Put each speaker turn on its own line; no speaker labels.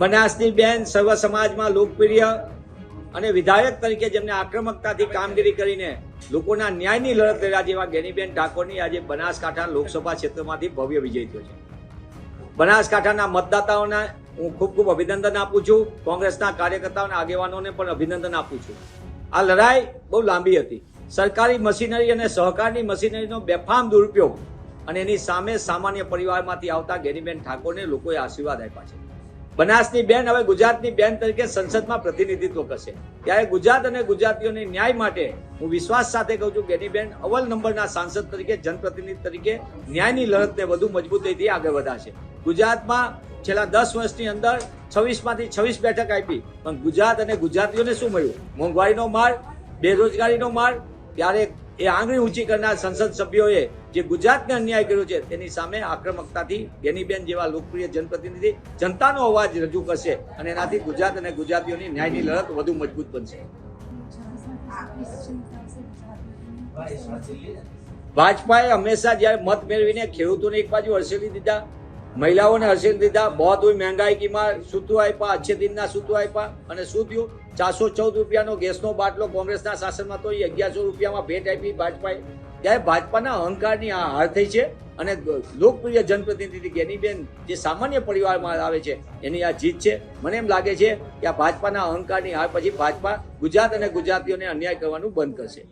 બનાસની બેન સર્વ સમાજમાં લોકપ્રિય અને વિધાયક તરીકે જેમને આક્રમકતાથી કામગીરી કરીને લોકોના ન્યાયની લડત લડ્યા જેવા ગેનીબેન ઠાકોરની આજે બનાસકાંઠા લોકસભા ક્ષેત્રમાંથી ભવ્ય વિજય થયો છે. બનાસકાંઠાના મતદાતાઓને હું ખૂબ ખૂબ અભિનંદન આપું છું. કોંગ્રેસના કાર્યકર્તાઓના આગેવાનોને પણ અભિનંદન આપું છું. આ લડાઈ બહુ લાંબી હતી. સરકારી મશીનરી અને સહકારની મશીનરીનો બેફામ દુરુપયોગ અને એની સામે સામાન્ય પરિવારમાંથી આવતા ગેનીબેન ઠાકોરને લોકોએ આશીર્વાદ આપ્યા છે. બનાસની બેન હવે ગુજરાતની બેન તરીકે સંસદમાં પ્રતિનિધિત્વ કરશે. ત્યારે ગુજરાત અને ગુજરાતીઓને ન્યાય માટે હું વિશ્વાસ સાથે કહું છું ગેનીબેન અવલ નંબરના સાંસદ તરીકે, જનપ્રતિનિધિ તરીકે ન્યાયની લડતને વધુ મજબૂતીથી આગળ વધારશે. ગુજરાતમાં છેલ્લા દસ વર્ષની અંદર છવ્વીસમાંથી છવ્વીસ બેઠક આપી, પણ ગુજરાત અને ગુજરાતીઓને શું મળ્યું? મોંઘવારીનો માર, બેરોજગારીનો માર, ત્યારે એ આંગળી ઊંચી કરનાર સંસદ સભ્યોએ જે ગુજરાતને અન્યાય કર્યો છે તેની સામે આક્રમકતાથી બેનીબેન જેવા લોકપ્રિય જનપ્રતિનિધિ જનતાનો અવાજ રજૂ કરશે અને એનાથી ગુજરાત અને ગુજરાતીઓની ન્યાયની લડત વધુ મજબૂત બનશે. ભાજપાએ હંમેશા જ્યારે મત મેળવીને ખેડૂતોને એક બાજુ હર્ષેલી દીધા મહિલાઓને હર્ષેલી દીધા બહુ મહેંગાઈ કીમાં સૂત્રો આપ્યા, અચ્છે દિનના સૂત્રો આપ્યા અને શું થયું? ચારસો ચૌદ રૂપિયાનો ગેસનો બાટલો કોંગ્રેસના શાસનમાં તો અગિયારસો રૂપિયામાં ભેટ આપી ભાજપાએ. ત્યારે ભાજપાના અહંકારની આ હાર થઈ છે અને લોકપ્રિય જનપ્રતિનિધિ ગેનીબેન જે સામાન્ય પરિવારમાં આવે છે, એની આ જીત છે. મને એમ લાગે છે કે આ ભાજપાના અહંકારની હાર પછી ભાજપા ગુજરાત અને ગુજરાતીઓને અન્યાય કરવાનું બંધ કરશે.